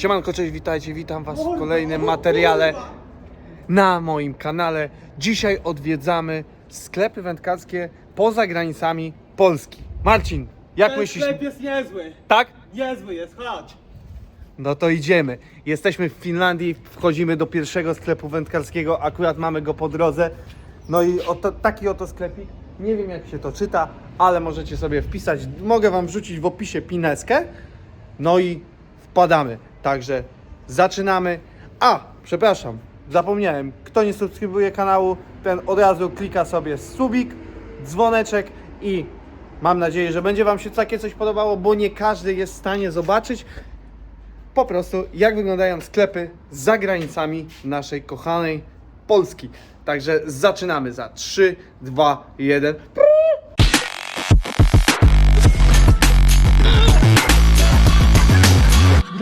Siemanko, cześć, witajcie, witam was w kolejnym materiale na moim kanale. Dzisiaj odwiedzamy sklepy wędkarskie poza granicami Polski. Marcin, jak Ten myślisz? sklep jest niezły. Tak? Niezły jest, chodź. No to idziemy. Jesteśmy w Finlandii, wchodzimy do pierwszego sklepu wędkarskiego, akurat mamy go po drodze. No i oto, taki oto sklepik. Nie wiem jak się to czyta, ale możecie sobie wpisać. Mogę wam wrzucić w opisie pineskę. No i wpadamy. Także zaczynamy. A, przepraszam, zapomniałem. Kto nie subskrybuje kanału, ten od razu klika sobie subik, dzwoneczek i mam nadzieję, że będzie wam się takie coś podobało, bo nie każdy jest w stanie zobaczyć po prostu jak wyglądają sklepy za granicami naszej kochanej Polski. Także zaczynamy za 3, 2, 1.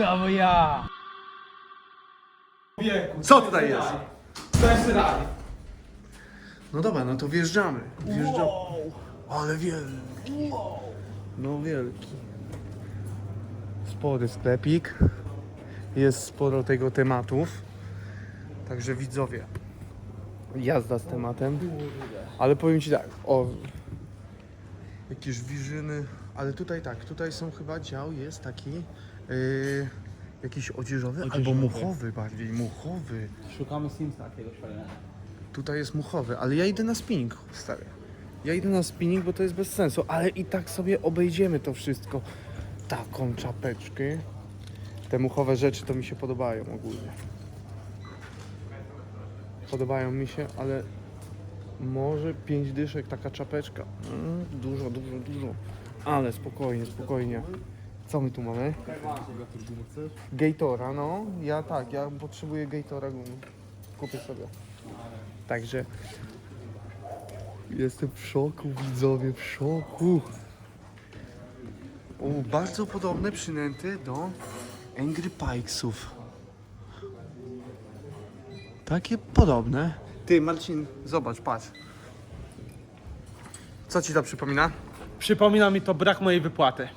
Brawo ja. Wieku. Co tutaj jest? No dobra, no to wjeżdżamy. Wjeżdżamy. Ale wielki. No wielki. Spory sklepik. Jest sporo tego tematów. Także widzowie. Jazda z tematem. Ale powiem Ci tak, o jakieś wiżyny, ale tutaj tak, tutaj są chyba dział jest taki yy, jakiś odzieżowy, albo Odzieżowy. muchowy bardziej, muchowy. Szukamy Simsa jakiegoś fajnego. Tutaj jest muchowy, ale ja idę na spinning, stary. Ja idę na spinning, bo to jest bez sensu, ale i tak sobie obejdziemy to wszystko. Taką czapeczkę. Te muchowe rzeczy to mi się podobają ogólnie. Podobają mi się, ale może pięć dyszek taka czapeczka. Mm, dużo, dużo, dużo. Ale spokojnie, spokojnie. Co my tu mamy? Gatora, no. Ja tak, ja potrzebuję Gatora gumy. Kupię sobie. Także jestem w szoku, widzowie, w szoku. O, bardzo podobne przynęty do Angry Pikesów. Takie podobne. Ty, Marcin, zobacz, patrz. Co ci to przypomina? Przypomina mi to brak mojej wypłaty.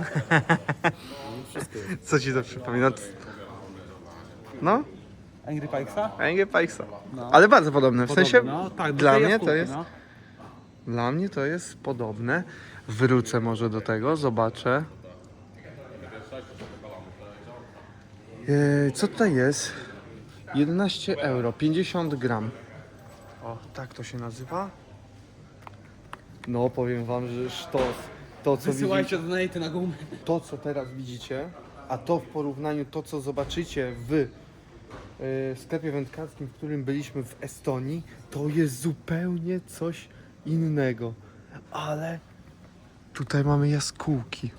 Co ci to przypomina? No, Angry Pikesa? Angry Pikesa. No. Ale bardzo podobne, w sensie no, tak, do dla tej mnie to jaskółki, jest... No. Dla mnie to jest podobne. Wrócę może do tego, zobaczę. Eee, co tutaj jest? 11 euro, 50 gram. O, tak to się nazywa? No, powiem wam, że sztos. To, co widzicie, Wysyłajcie donaty na gumy. to, co teraz widzicie, a to w porównaniu to, co zobaczycie w e, sklepie wędkarskim, w którym byliśmy w Estonii, to jest zupełnie coś innego. Ale tutaj mamy jaskółki.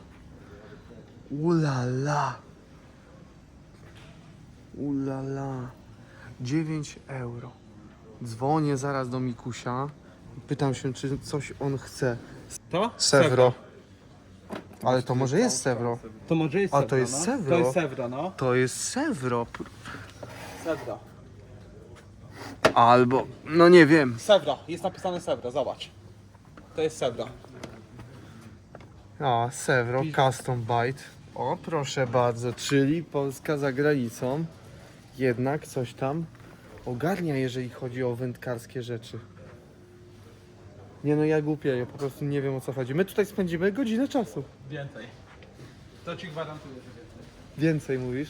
Ulala. Ulala. 9 euro. Dzwonię zaraz do Mikusia. Pytam się, czy coś on chce. To? Sevro. Ale to może jest Sevro. To może jest A, to jest no. Sevro. To jest Sevro, no. To jest Sevro. Sevro. Albo, no nie wiem. Sevro. Jest napisane Sevro, zobacz. To jest Sevro. O, Sevro Custom Bite. O, proszę bardzo, czyli Polska za granicą. Jednak coś tam ogarnia, jeżeli chodzi o wędkarskie rzeczy. Nie no, ja głupieję, po prostu nie wiem o co chodzi. My tutaj spędzimy godzinę czasu. Więcej. To ci gwarantuję, że więcej. Więcej mówisz?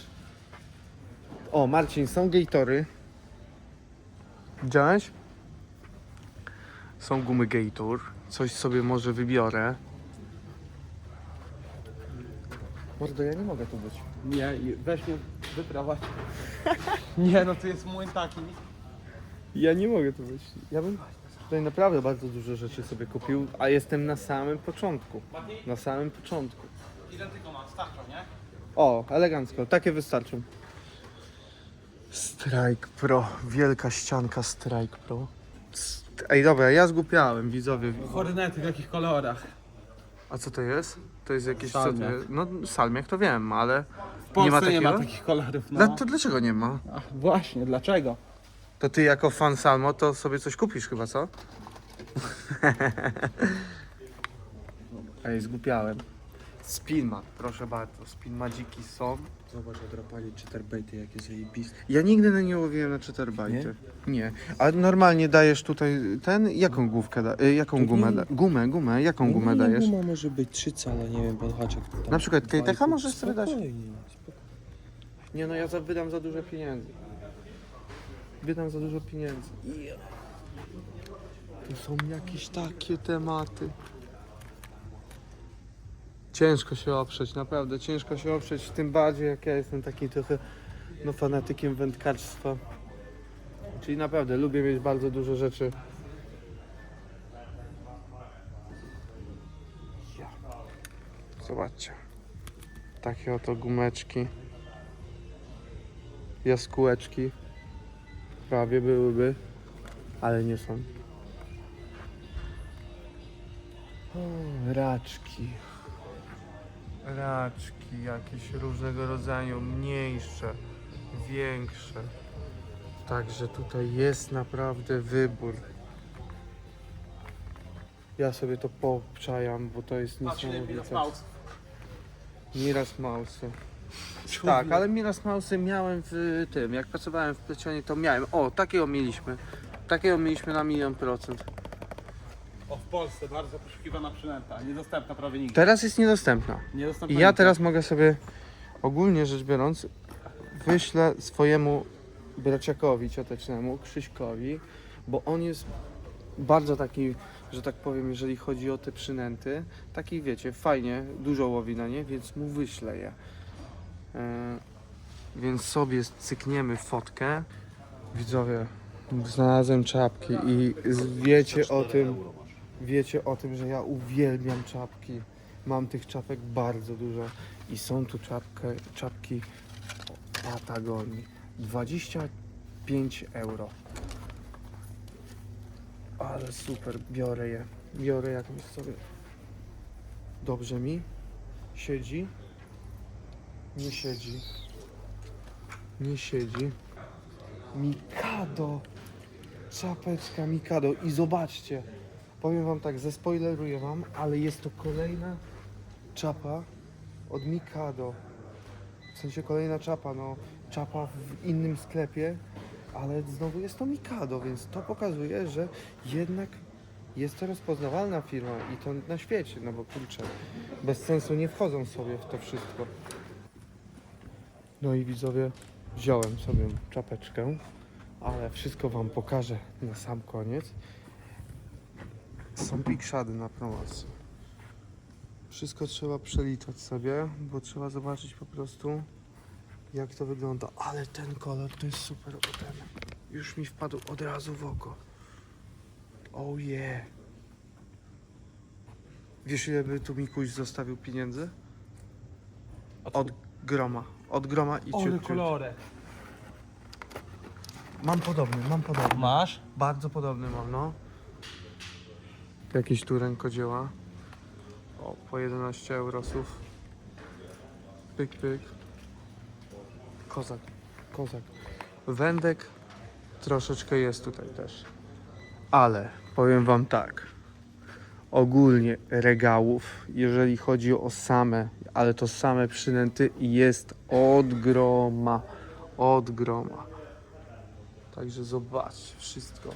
O, Marcin, są gatory. Widziałeś? Są gumy Gator. Coś sobie może wybiorę. Mordo, ja nie mogę tu być. Nie, i weź mnie wyprawać. Nie, no to jest mój taki. Ja nie mogę tu być. Ja bym tutaj naprawdę bardzo dużo rzeczy sobie kupił, a jestem na samym początku. Na samym początku. Ile tylko mam? Starczą, nie? O, elegancko, takie wystarczą. Strike Pro, wielka ścianka Strike Pro. St- Ej, dobra, ja zgłupiałem, widzowie. Hornety w jakich kolorach? A co to jest? To jest jakieś... Co to Salmiak. jest? No, salmiak to wiem, ale... W Polsce nie ma nie takiego? ma takich kolorów, no. Dla, to dlaczego nie ma? Ach, właśnie, dlaczego? To ty jako fan Salmo to sobie coś kupisz chyba, co? Ej, zgłupiałem. Spinma, proszę bardzo, spinmadziki są. Zobacz, odrapali cheaterbaity, jakie zajebiste. Ja nigdy na nie łowiłem na cheaterbajty. Nie? A normalnie dajesz tutaj ten, jaką główkę, da, y, jaką To gumę, nie- da, gumę, gumę, jaką gumę No, dajesz? Guma może być 3 cale, nie wiem, pan haczek. to tam Na przykład dwa i Kejtecha pół. możesz sobie dać? Spokojnie, spokojnie. Nie no, ja za, wydam za dużo pieniędzy. Wydam za dużo pieniędzy. To są jakieś takie tematy. Ciężko się oprzeć, naprawdę ciężko się oprzeć, tym bardziej jak ja jestem taki trochę no, fanatykiem wędkarstwa. Czyli naprawdę lubię mieć bardzo dużo rzeczy. Zobaczcie. Takie oto gumeczki. Jaskółeczki. Prawie byłyby, ale nie są. O, raczki. Raczki jakieś różnego rodzaju, mniejsze, większe. Także tutaj jest naprawdę wybór. Ja sobie to popczajam, bo to jest niesamowite. Miras Mausy. Tak, ale Miras Mausy miałem w tym, jak pracowałem w plecionie, to miałem. O, takiego mieliśmy. Takiego mieliśmy na milion procent. O, w Polsce bardzo poszukiwana przynęta, niedostępna prawie nigdzie. Teraz jest niedostępna. Niedostępna I ja nigdzie. teraz mogę sobie, ogólnie rzecz biorąc, wyślę swojemu braciakowi ciotecznemu, Krzyśkowi, bo on jest bardzo taki, że tak powiem, jeżeli chodzi o te przynęty, taki wiecie, fajnie, dużo łowi na nie, więc mu wyślę je. E, więc sobie cykniemy fotkę. Widzowie, znalazłem czapki i wiecie o tym, wiecie o tym, że ja uwielbiam czapki. Mam tych czapek bardzo dużo i są tu czapkę, czapki Patagonii. 25 euro. Ale super, biorę je. Biorę jakąś sobie. Dobrze mi? Siedzi? Nie siedzi. Nie siedzi. Mikado! Czapeczka Mikado i zobaczcie. Powiem wam tak, zespoileruję wam, ale jest to kolejna czapa od Mikado. W sensie kolejna czapa, no czapa w innym sklepie, ale znowu jest to Mikado, więc to pokazuje, że jednak jest to rozpoznawalna firma i to na świecie, no bo kurczę, bez sensu nie wchodzą sobie w to wszystko. No i widzowie, wziąłem sobie czapeczkę, ale wszystko wam pokażę na sam koniec. Są pikszady na promocji. Wszystko trzeba przeliczać sobie, bo trzeba zobaczyć po prostu jak to wygląda. Ale ten kolor to jest super o ten. Już mi wpadł od razu w oko. Oh yeah. Wiesz ile by tu Mikuś zostawił pieniędzy? Od groma. Od groma i ciut, ciut. kolorek. Mam podobny, mam podobny. Masz? Bardzo podobny mam, no. Jakieś tu rękodzieła. O, po 11 eurosów. Pyk, pyk. Kozak, kozak. Wędek troszeczkę jest tutaj też. Ale powiem wam tak. Ogólnie regałów, jeżeli chodzi o same, ale to same przynęty, jest od groma. Od groma. Także zobaczcie wszystko.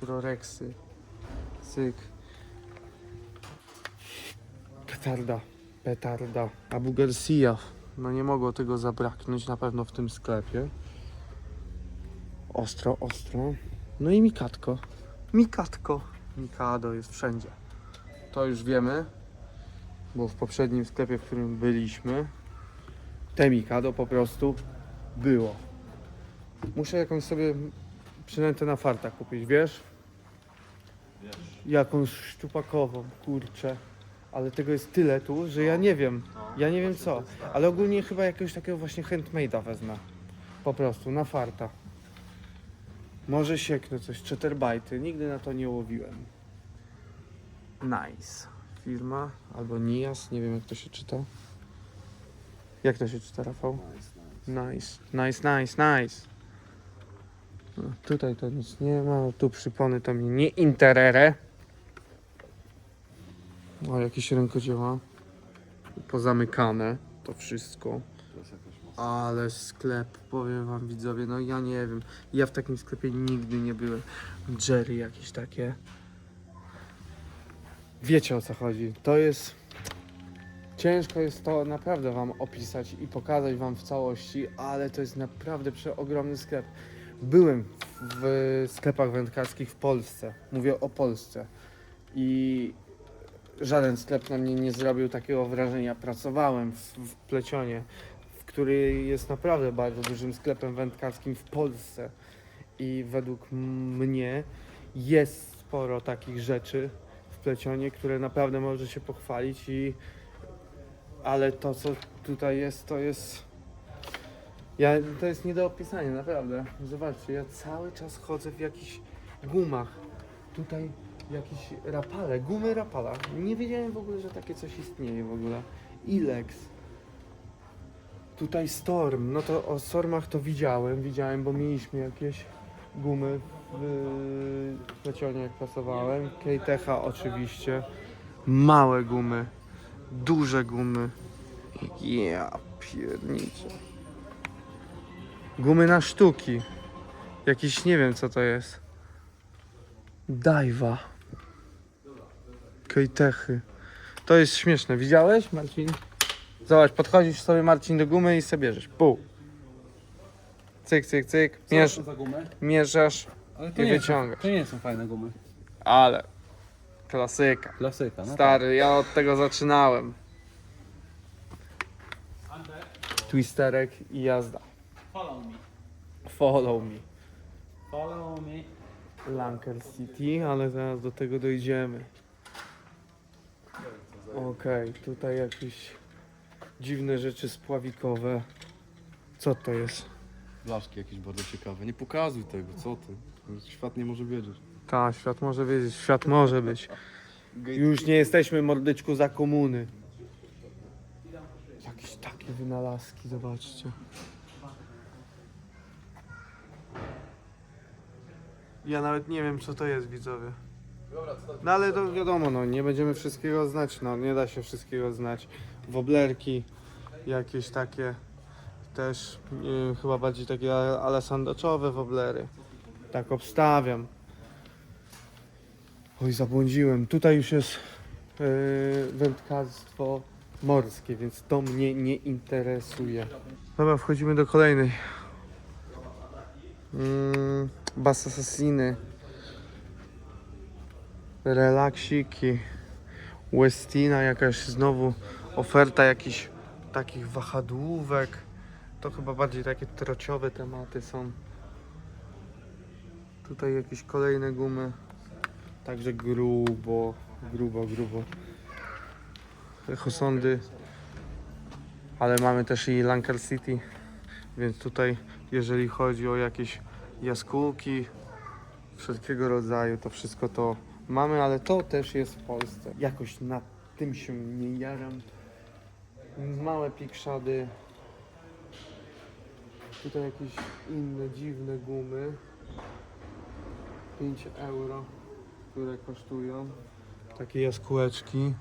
Proreksy. Cyk. Petarda. Petarda. Abu Garcia. No nie mogło tego zabraknąć na pewno w tym sklepie. Ostro, ostro. No i Mikatko. Mikatko. Mikado jest wszędzie. To już wiemy. Bo w poprzednim sklepie, w którym byliśmy, te Mikado po prostu było. Muszę jakąś sobie przynętę na farta kupić, wiesz? Jakąś szczupakową, kurczę. Ale tego jest tyle tu, że ja nie wiem. Ja nie wiem co. Ale ogólnie chyba jakiegoś takiego właśnie handmade'a wezmę. Po prostu, na farta. Może sieknę coś, chatterbajty. Nigdy na to nie łowiłem. Nice. Firma albo Nias, nie wiem jak to się czyta. Jak to się czyta, Rafał? Nice, nice, nice, nice. No, tutaj to nic nie ma, tu przypony to mnie nie interere. O, jakieś rękodzieła. pozamykane to wszystko. Ale sklep, powiem wam widzowie, no ja nie wiem. Ja w takim sklepie nigdy nie byłem. Jerry jakieś takie. Wiecie o co chodzi. To jest. Ciężko jest to naprawdę wam opisać i pokazać wam w całości, ale to jest naprawdę przeogromny sklep. Byłem w sklepach wędkarskich w Polsce. Mówię o Polsce. I żaden sklep na mnie nie zrobił takiego wrażenia. Pracowałem w, w Plecionie, który jest naprawdę bardzo dużym sklepem wędkarskim w Polsce. I według mnie jest sporo takich rzeczy w Plecionie, które naprawdę może się pochwalić i ale to co tutaj jest, to jest ja, to jest nie do opisania, naprawdę. Zobaczcie, ja cały czas chodzę w jakichś gumach. Tutaj jakieś rapale, gumy rapala. Nie wiedziałem w ogóle, że takie coś istnieje w ogóle. Ilex. Tutaj Storm. No to o Stormach to widziałem, widziałem, bo mieliśmy jakieś gumy w plecionie jak pracowałem. Kejtecha oczywiście. Małe gumy. Duże gumy. Ja pierniczę. Gumy na sztuki. Jakiś nie wiem co to jest. Dajwa. Kejtechy. To jest śmieszne. Widziałeś, Marcin? Zobacz, podchodzisz sobie Marcin do gumy i sobie bierzesz. Pół. Cyk, cyk, cyk. Co Mierz, to za gumy? mierzasz Ale i wyciągasz. to nie są fajne gumy. Ale. Klasyka. Klasyka, no Stary, ja od tego zaczynałem. Twisterek i jazda. Follow me. Follow me. Follow me. Lanker City, ale zaraz do tego dojdziemy. Okej, tutaj jakieś dziwne rzeczy spławikowe. Co to jest? Blaszki jakieś bardzo ciekawe. Nie pokazuj tego, co ty? Świat nie może wiedzieć. Ta, świat może wiedzieć, świat może być. Już nie jesteśmy mordyczku za komuny. Jakieś takie wynalazki, zobaczcie. Ja nawet nie wiem co to jest widzowie. No ale to wiadomo, no nie będziemy wszystkiego znać, no nie da się wszystkiego znać. Woblerki jakieś takie też, wiem, chyba bardziej takie ale- ale sandaczowe woblery. Tak obstawiam. Oj, zabłądziłem. Tutaj już jest yy, wędkarstwo morskie, więc to mnie nie interesuje. Dobra, wchodzimy do kolejnej. Mm, Bass Assassiny. Relaksiki. Westina, jakaś znowu oferta jakichś takich wahadłówek. To chyba bardziej takie trociowe tematy są. Tutaj jakieś kolejne gumy. Także grubo, grubo, grubo. Echosondy. Ale mamy też i Lancar City. Więc tutaj, jeżeli chodzi o jakieś jaskółki wszelkiego rodzaju, to wszystko to mamy, ale to też jest w Polsce. Jakoś na tym się nie jaram. Małe pikszady. Tutaj jakieś inne dziwne gumy. 5 euro, które kosztują. Takie jaskółeczki.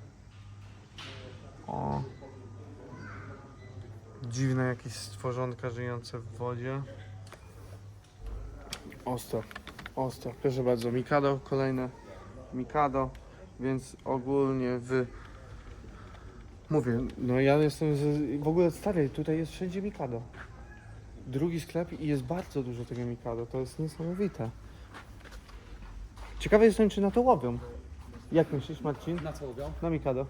O. Dziwne jakieś stworzonka żyjące w wodzie. Ostro, ostro. Proszę bardzo, Mikado, kolejne Mikado, więc ogólnie w... Mówię, no ja jestem z... w ogóle stary, tutaj jest wszędzie Mikado. Drugi sklep i jest bardzo dużo tego Mikado, to jest niesamowite. Ciekawy jestem, czy na to łowią. Jak myślisz, Marcin? Na co łowią? Na Mikado.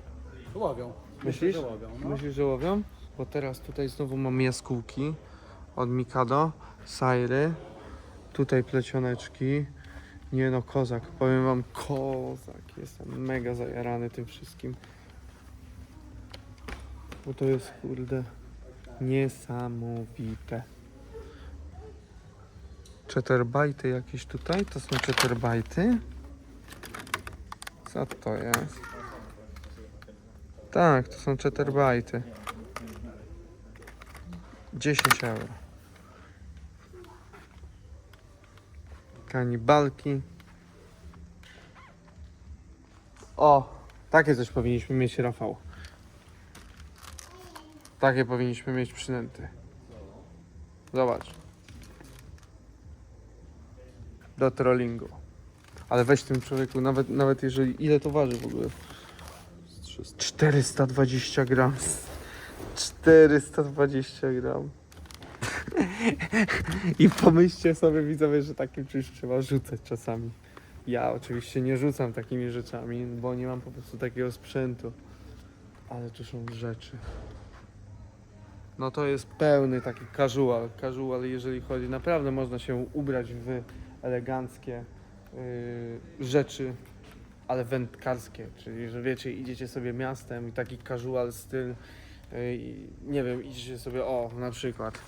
Łowią. Myślisz? Myślę, że łowią, no. Myślisz, że łowią? Bo teraz tutaj znowu mam jaskółki od Mikado, sajry, tutaj plecioneczki. Nie no, kozak, powiem wam, kozak. Jestem mega zajarany tym wszystkim. Bo to jest, kurde, niesamowite. Chatterbajty jakieś tutaj? To są chatterbajty? Co to jest? Tak, to są chatterbajty. 10 euro. Kanibalki. O, takie coś powinniśmy mieć, Rafał. Takie powinniśmy mieć przynęty. Zobacz. Do trollingu. Ale weź tym człowieku, nawet, nawet jeżeli. Ile to waży w ogóle? 420 gram. 420 gram. I pomyślcie sobie widzowie, że takim czymś trzeba rzucać czasami. Ja oczywiście nie rzucam takimi rzeczami, bo nie mam po prostu takiego sprzętu. Ale tu są rzeczy. No to jest pełny taki casual. Casual, jeżeli chodzi, naprawdę można się ubrać w eleganckie yy, rzeczy, ale wędkarskie. Czyli, że wiecie, idziecie sobie miastem i taki casual styl, yy, nie wiem, idziecie sobie, o, na przykład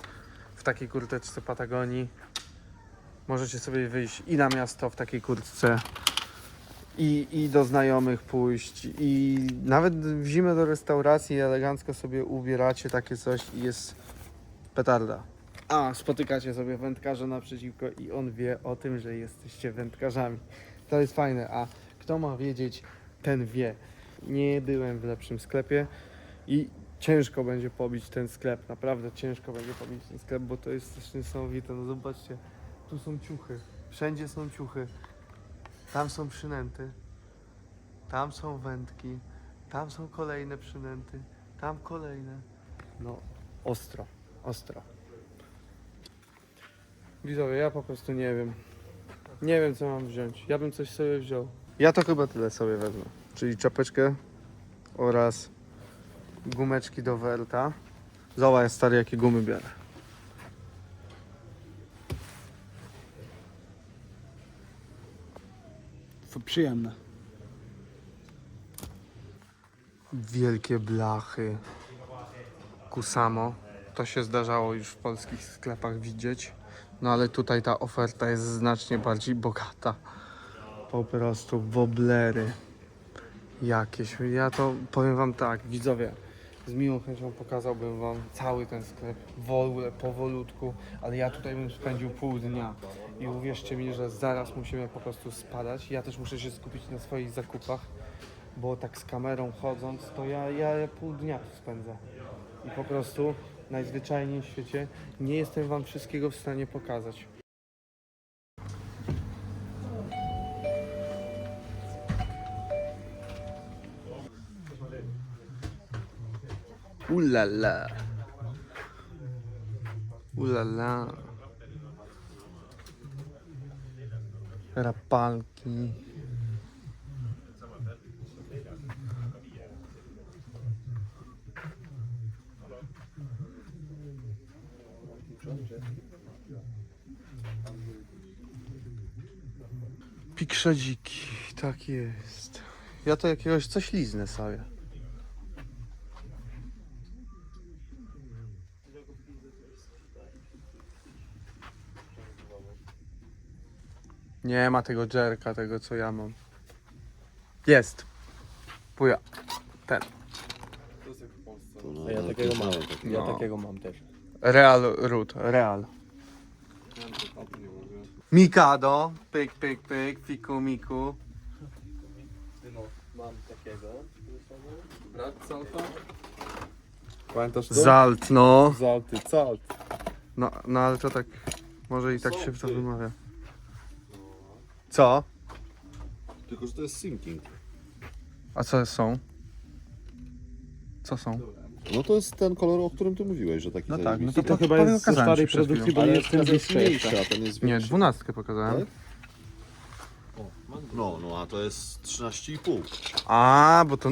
w takiej kurteczce Patagonii. Możecie sobie wyjść i na miasto w takiej kurtce, i, i do znajomych pójść, i nawet w zimę do restauracji elegancko sobie ubieracie takie coś i jest petarda. A spotykacie sobie wędkarza naprzeciwko i on wie o tym, że jesteście wędkarzami. To jest fajne, a kto ma wiedzieć, ten wie. Nie byłem w lepszym sklepie i ciężko będzie pobić ten sklep, naprawdę ciężko będzie pobić ten sklep, bo to jest coś niesamowite. No zobaczcie, tu są ciuchy, wszędzie są ciuchy, tam są przynęty, tam są wędki, tam są kolejne przynęty, tam kolejne. No, ostro, ostro. Widzowie, ja po prostu nie wiem. Nie wiem, co mam wziąć. Ja bym coś sobie wziął. Ja to chyba tyle sobie wezmę. Czyli czapeczkę oraz gumeczki do Werta. Zobacz, stary, jakie gumy biorę. Przyjemne. Wielkie blachy. Kusamo. To się zdarzało już w polskich sklepach widzieć. No ale tutaj ta oferta jest znacznie bardziej bogata. Po prostu woblery. Jakieś. Ja to powiem wam tak, widzowie. Z miłą chęcią pokazałbym wam cały ten sklep w ogóle powolutku, ale ja tutaj bym spędził pół dnia. I uwierzcie mi, że zaraz musimy po prostu spadać. Ja też muszę się skupić na swoich zakupach bo tak z kamerą chodząc, to ja, ja pół dnia tu spędzę. I po prostu najzwyczajniej w świecie nie jestem wam wszystkiego w stanie pokazać. Ulala. Ulala. Rapalki. Pikszadziki, tak jest. Ja to jakiegoś coś liznę sobie. Nie ma tego jerka, tego co ja mam. Jest. Puja. Ten. A ja takiego mam. Ja No. takiego mam też. Real root, real. Mikado, pyk, pyk, pyk, fiku, miku. Mam takiego. Brat salta? Pamiętasz to? Zalt, no. Zalty, calt. No, no ale to tak, może i tak się to wymawia. Co? Tylko, że to jest sinking. A co są? Co są? No to jest ten kolor, o którym ty mówiłeś, że taki No tak, zajebisty. no to chyba jest ze starej produkcji, Ale jest ten jest mniejszy, a ten jest Nie, większy. dwunastkę pokazałem. Tak? No, no, a to jest 13,5. A, bo to...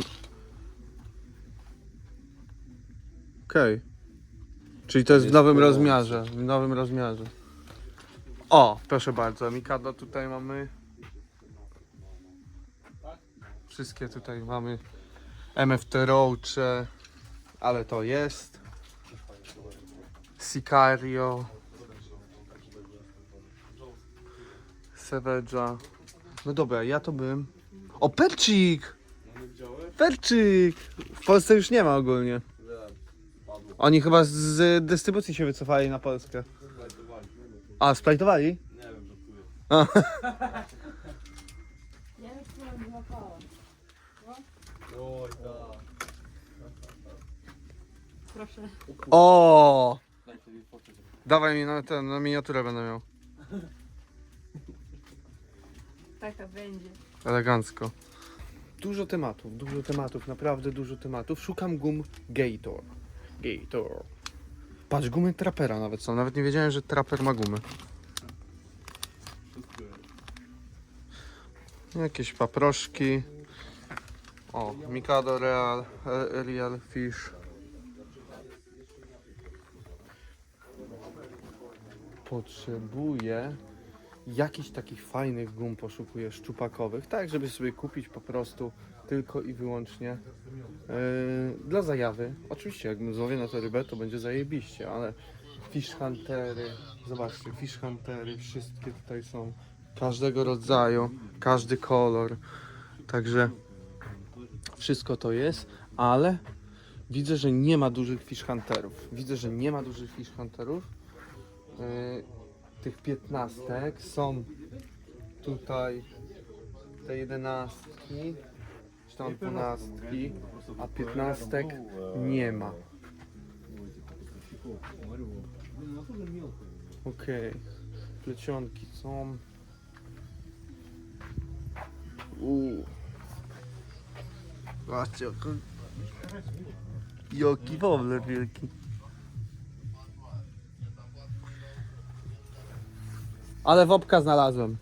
Okej. Czyli to jest w nowym rozmiarze, w nowym rozmiarze. O, proszę bardzo, Mikado tutaj mamy. Wszystkie tutaj mamy MFT Roache, ale to jest. Sicario. Savage'a. No dobra, ja to bym... O, Percik! Perczyk! W Polsce już nie ma ogólnie. Oni chyba z dystrybucji się wycofali na Polskę. A, splajtowali? Ja już byłem złapała. proszę. O! Dawaj mi na ten, na miniaturę będę miał. Taka będzie. Elegancko. Dużo tematów, dużo tematów, naprawdę dużo tematów. Szukam gum Gator. Gator. Patrz, gumy trapera nawet są. Nawet nie wiedziałem, że traper ma gumy. Jakieś paproszki. O, Mikado Real, e, Real Fish. Potrzebuję jakichś takich fajnych gum poszukuję szczupakowych, tak żeby sobie kupić po prostu tylko i wyłącznie yy, dla zajawy. Oczywiście jakbym złowił na to rybę, to będzie zajebiście, ale fish huntery, zobaczcie, fish huntery, wszystkie tutaj są każdego rodzaju, każdy kolor, także wszystko to jest, ale widzę, że nie ma dużych fish hunterów. Widzę, że nie ma dużych fish hunterów. Yy, tych piętnastek są tutaj te jedenastki, tam dwunastki, a piętnastek nie ma. Okej, plecionki są. Uuu. Jaki- jaki wobler wielki. Ale wopka znalazłem.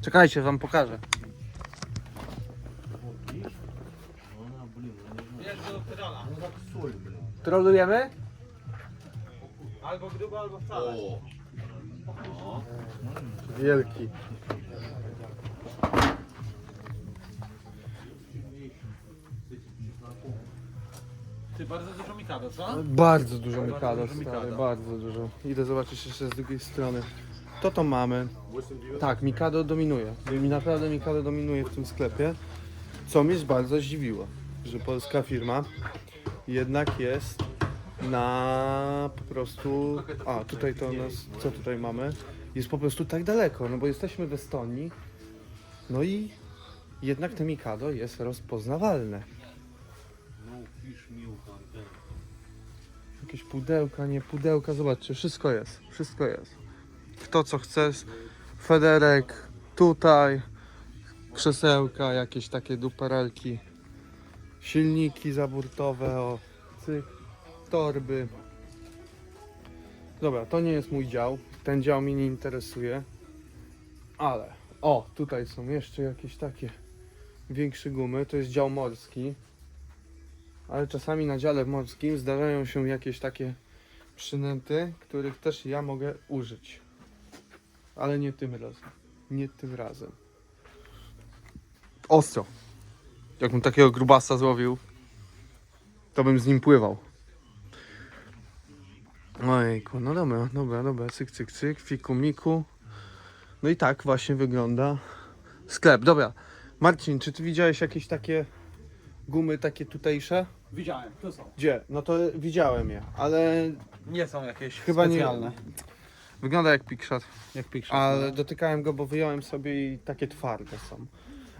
Czekajcie, wam pokażę. Trolujemy? Albo grubo, albo wcale. Wielki. Ty bardzo dużo mikado, co? Bardzo dużo Mikado, dużo stary, Mikado. bardzo dużo. Idę zobaczyć jeszcze z drugiej strony. To to mamy. Tak, Mikado dominuje. Mi naprawdę Mikado dominuje w tym sklepie. Co mnie bardzo zdziwiło, że polska firma jednak jest na po prostu... A, tutaj to nas... Co tutaj mamy? Jest po prostu tak daleko, no bo jesteśmy w Estonii. No i jednak te Mikado jest rozpoznawalne. Jakieś pudełka, nie pudełka, zobaczcie, wszystko jest, wszystko jest. Kto co chce, federek, tutaj, krzesełka, jakieś takie duperelki, silniki zaburtowe, o, cyk, torby. Dobra, to nie jest mój dział, ten dział mnie nie interesuje, ale, o, tutaj są jeszcze jakieś takie większe gumy, to jest dział morski. Ale czasami na dziale morskim zdarzają się jakieś takie przynęty, których też ja mogę użyć. Ale nie tym razem. Nie tym razem. Ostro. Jakbym takiego grubasa złowił, to bym z nim pływał. Ojejku, no dobra, dobra, dobra, cyk, cyk, cyk, fiku, miku. No i tak właśnie wygląda sklep. Dobra, Marcin, czy ty widziałeś jakieś takie gumy takie tutejsze? Widziałem, to są. Gdzie? No to widziałem je, ale Nie są jakieś Chyba nie- specjalne. wygląda jak Picshot. Jak Picture. Ale dotykałem go, bo wyjąłem sobie i takie twarde są.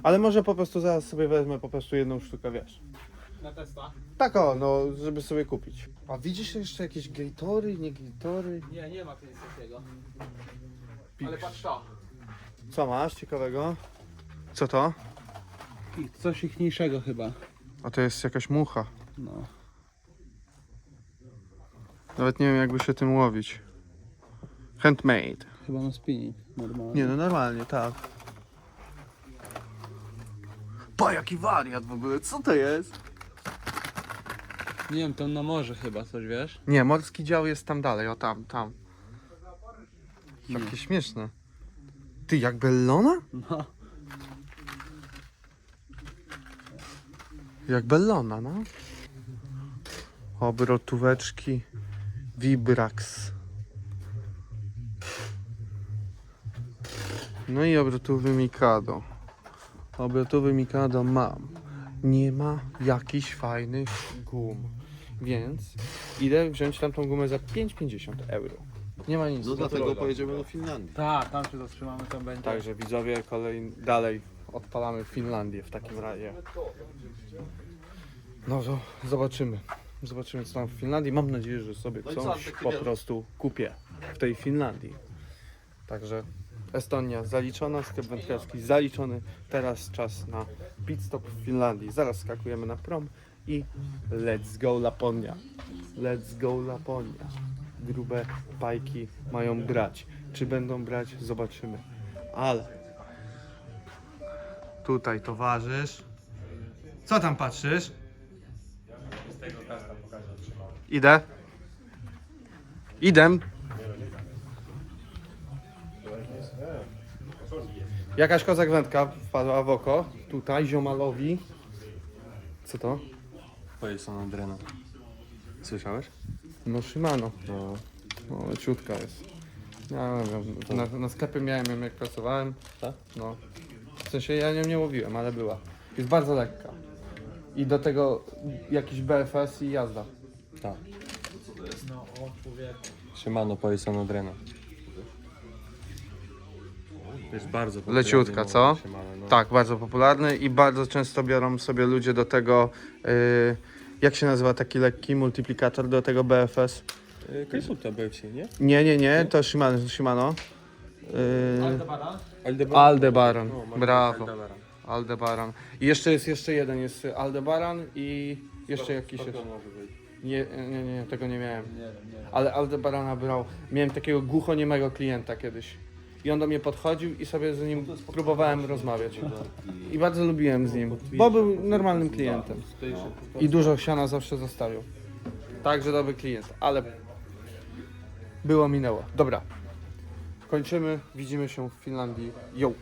Ale może po prostu zaraz sobie wezmę po prostu jedną sztukę, wiesz. Na testa? Tak o, no, żeby sobie kupić. A widzisz jeszcze jakieś gatory, nie gatory? Nie, nie ma tu nic takiego. Ale patrz to. Co masz ciekawego? Co to? Coś ichniejszego chyba. A to jest jakaś mucha. No. Nawet nie wiem jakby się tym łowić. Handmade. Chyba na spinning normalnie. Nie no normalnie, tak. Pa jaki wariat w ogóle, co to jest? Nie wiem, tam na morze chyba coś, wiesz? Nie, morski dział jest tam dalej, o tam, tam. Nie. Takie śmieszne. Ty, jak bellona? No. Jak bellona, no. Obrotóweczki Vibrax. No i obrotowy Mikado. Obrotowy Mikado mam. Nie ma jakichś fajnych gum. Więc idę wziąć tamtą gumę za 5,50 euro. Nie ma nic. No dlatego pojedziemy do Finlandii. Tak, tam się zatrzymamy, tam będzie. Także widzowie, kolej dalej odpalamy Finlandię w takim razie. No to zobaczymy. Zobaczymy co tam w Finlandii. Mam nadzieję, że sobie No coś po prostu kupię w tej Finlandii. Także Estonia zaliczona, sklep wędkarski zaliczony. Teraz czas na pit stop w Finlandii. Zaraz skakujemy na prom i let's go Laponia. Let's go Laponia. Grube pajki mają brać. Czy będą brać? Zobaczymy. Ale tutaj towarzysz. Co tam patrzysz? Idę. Idę. Jakaś kozak wędka wpadła w oko. Tutaj ziomalowi. Co to? Pojeson Andrena. Słyszałeś? No Shimano. No. No leciutka jest. Ja nie wiem, na, na sklepie miałem ją jak pracowałem. Tak? No. W sensie ja nią nie łowiłem, ale była. Jest bardzo lekka. I do tego jakiś BFS i jazda. Tak. Siemano Pojeson Andrena. To jest bardzo popularny Leciutka, co? Shimano, no. Tak, bardzo popularny i bardzo często biorą sobie ludzie do tego, yy, jak się nazywa taki lekki multiplikator do tego BFS? Y, Kajsuta BFC, nie? Nie, nie, nie, to Shimano. Shimano. Yy, Aldebaran? Aldebaran. Aldebaran, No, brawo. Aldebaran. Aldebaran. I jeszcze jest jeszcze jeden, jest Aldebaran i jeszcze jakiś jest. Skorpion może być. Nie, nie, nie, tego nie miałem. Ale Aldebarana brał. Miałem takiego głuchoniemego klienta kiedyś. I on do mnie podchodził i sobie z nim próbowałem rozmawiać. I bardzo lubiłem z nim, bo był normalnym klientem. I dużo siana zawsze zostawił. Także dobry klient, ale było minęło. Dobra. Kończymy, widzimy się w Finlandii. Yo!